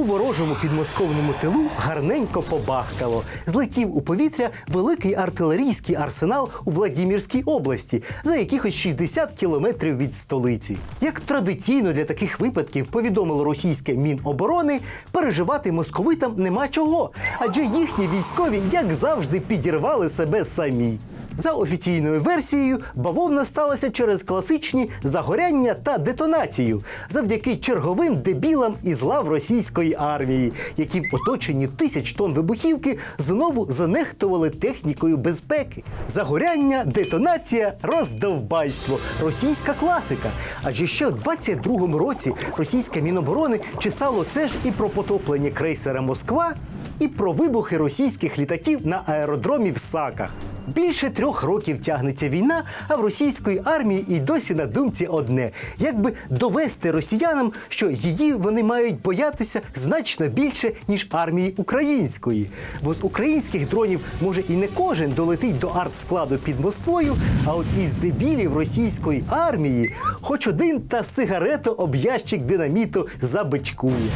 У ворожому підмосковному тилу гарненько побахкало. Злетів у повітря великий артилерійський арсенал у Владімірській області за якихось 60 кілометрів від столиці. Як традиційно для таких випадків повідомило російське міноборони, переживати московитам нема чого, адже їхні військові, як завжди, підірвали себе самі. За офіційною версією, бавовна сталася через класичні загоряння та детонацію завдяки черговим дебілам із лав російської армії, які в оточенні тисяч тонн вибухівки знову занехтували технікою безпеки. Загоряння, детонація, роздовбайство російська класика. Адже ще в 22-му році російське міноборони чесало це ж і про потоплення крейсера Москва, і про вибухи російських літаків на аеродромі в Саках. Більше трьох років тягнеться війна, а в російської армії і досі на думці одне: якби довести росіянам, що її вони мають боятися значно більше, ніж армії української. Бо з українських дронів може і не кожен долетить до артскладу під Москвою, а от із дебілів російської армії хоч один та сигарету об ящик динаміту забичкує.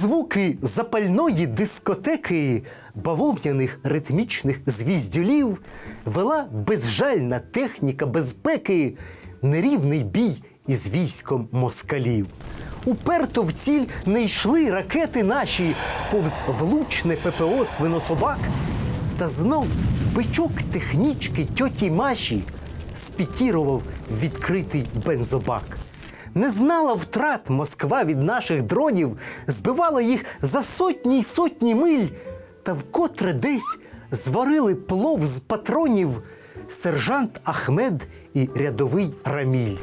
Звуки запальної дискотеки бавовняних ритмічних звіздюлів вела безжальна техніка безпеки, нерівний бій із військом москалів. Уперто в ціль не йшли ракети наші, повз влучне ППО свинособак. Та знов бичок технічки тьоті Маші спікірував відкритий бензобак. Не знала втрат Москва від наших дронів, збивала їх за сотні й сотні миль, та вкотре десь зварили плов з патронів сержант Ахмед і рядовий Раміль.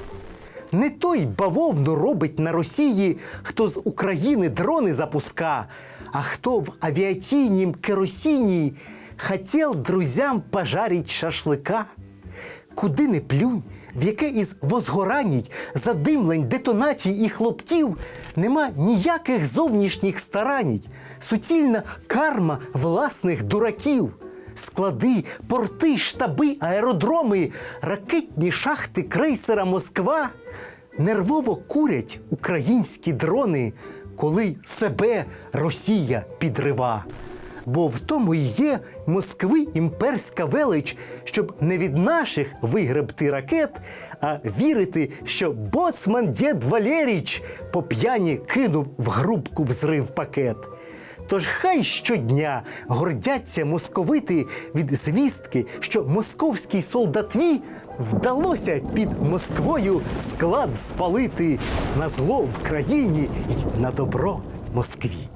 Не той бавовну робить на Росії, хто з України дрони запуска, а хто в авіаційнім керосіні хотів друзям пожарить шашлика. Куди не плюнь, в яке із возгораній, задимлень, детонацій і хлоптів нема ніяких зовнішніх стараній, суцільна карма власних дураків. Склади, порти, штаби, аеродроми, ракетні шахти крейсера Москва нервово курять українські дрони, коли себе Росія підрива. Бо в тому й є Москви імперська велич, щоб не від наших вигребти ракет, а вірити, що боцман дід Валеріч по п'яні кинув в грубку взрив пакет. Тож хай щодня гордяться московити від звістки, що московській солдатві вдалося під Москвою склад спалити на зло в країні й на добро Москві.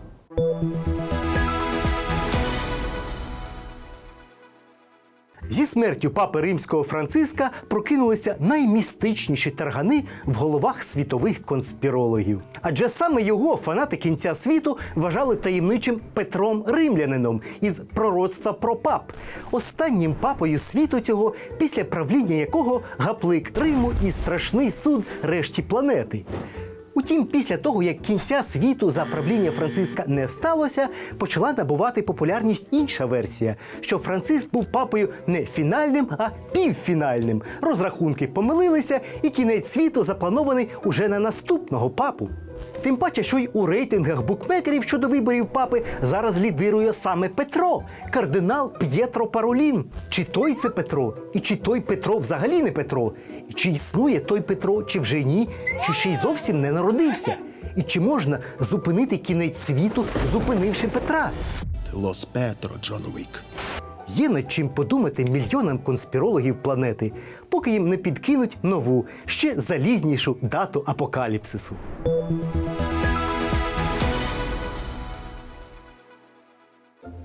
Зі смертю папи римського Франциска прокинулися наймістичніші таргани в головах світових конспірологів. Адже саме його фанати кінця світу вважали таємничим Петром Римлянином із пророцтва про пап, останнім папою світу цього, після правління якого гаплик Риму і страшний суд решті планети. Утім, після того, як кінця світу за правління Франциска не сталося, почала набувати популярність інша версія, що Франциск був папою не фінальним, а півфінальним. Розрахунки помилилися, і кінець світу запланований уже на наступного папу. Тим паче, що й у рейтингах букмекерів щодо виборів папи зараз лідирує саме Петро, кардинал П'єтро Паролін. Чи той це Петро, і чи той Петро взагалі не Петро? І чи існує той Петро, чи вже ні, чи ще й зовсім не народився? І чи можна зупинити кінець світу, зупинивши Петра? Лос Петро, Джон Уік. Є над чим подумати мільйонам конспірологів планети, поки їм не підкинуть нову, ще залізнішу дату апокаліпсису.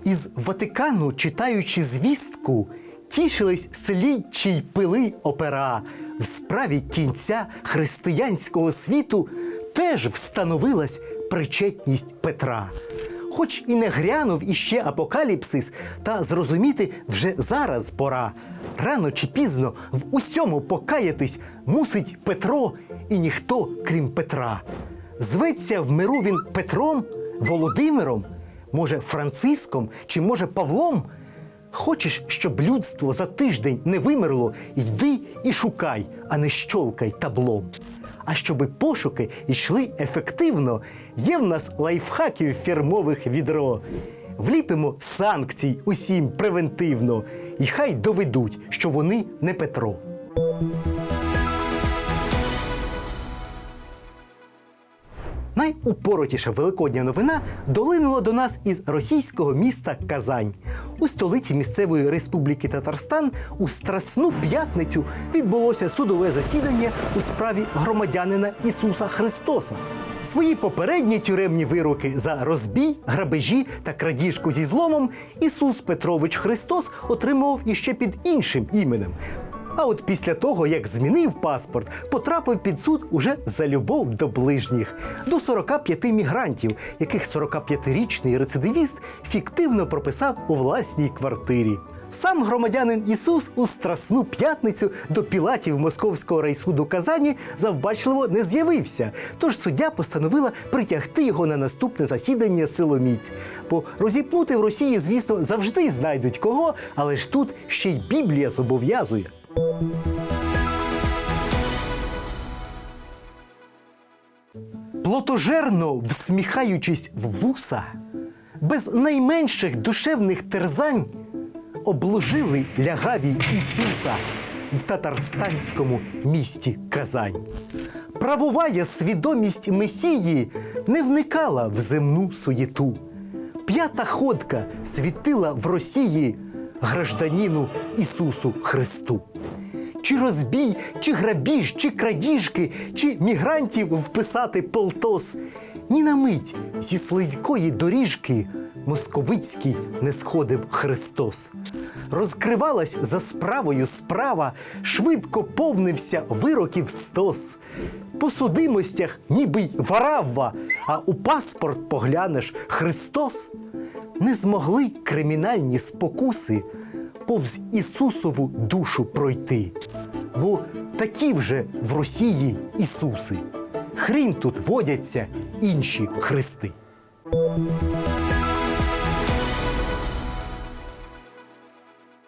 Із Ватикану, читаючи звістку, тішились слідчі й пили опера. В справі кінця християнського світу теж встановилась причетність Петра. Хоч і не грянув іще апокаліпсис, та зрозуміти вже зараз пора. Рано чи пізно в усьому покаятись мусить Петро і ніхто, крім Петра. Зветься в миру він Петром, Володимиром, може, Франциском чи може Павлом. Хочеш, щоб людство за тиждень не вимерло, йди і шукай, а не щолкай таблом. А щоби пошуки йшли ефективно, є в нас лайфхаків фірмових відро. Вліпимо санкцій усім превентивно, і хай доведуть, що вони не Петро. Найупоротіша великодня новина долинула до нас із російського міста Казань. У столиці місцевої республіки Татарстан у Страсну п'ятницю відбулося судове засідання у справі громадянина Ісуса Христоса. Свої попередні тюремні вироки за розбій, грабежі та крадіжку зі зломом Ісус Петрович Христос отримував іще під іншим іменем. А от після того, як змінив паспорт, потрапив під суд уже за любов до ближніх, до 45 мігрантів, яких 45-річний рецидивіст фіктивно прописав у власній квартирі. Сам громадянин Ісус у страсну п'ятницю до пілатів Московського райсуду Казані завбачливо не з'явився. Тож суддя постановила притягти його на наступне засідання силоміць. Бо розіпнути в Росії, звісно, завжди знайдуть кого, але ж тут ще й Біблія зобов'язує. Плотожерно всміхаючись в вуса, без найменших душевних терзань обложили лягаві Ісуса в татарстанському місті Казань. Правовая свідомість Месії не вникала в земну суєту. П'ята ходка світила в Росії гражданіну Ісусу Христу. Чи розбій, чи грабіж, чи крадіжки, чи мігрантів вписати полтос. Ні на мить зі слизької доріжки московицький не сходив Христос. Розкривалась за справою справа, швидко повнився вироків стос. По судимостях ніби й варавва, а у паспорт поглянеш Христос. Не змогли кримінальні спокуси повз Ісусову душу пройти. Бо такі вже в Росії Ісуси. Хрін тут водяться інші христи.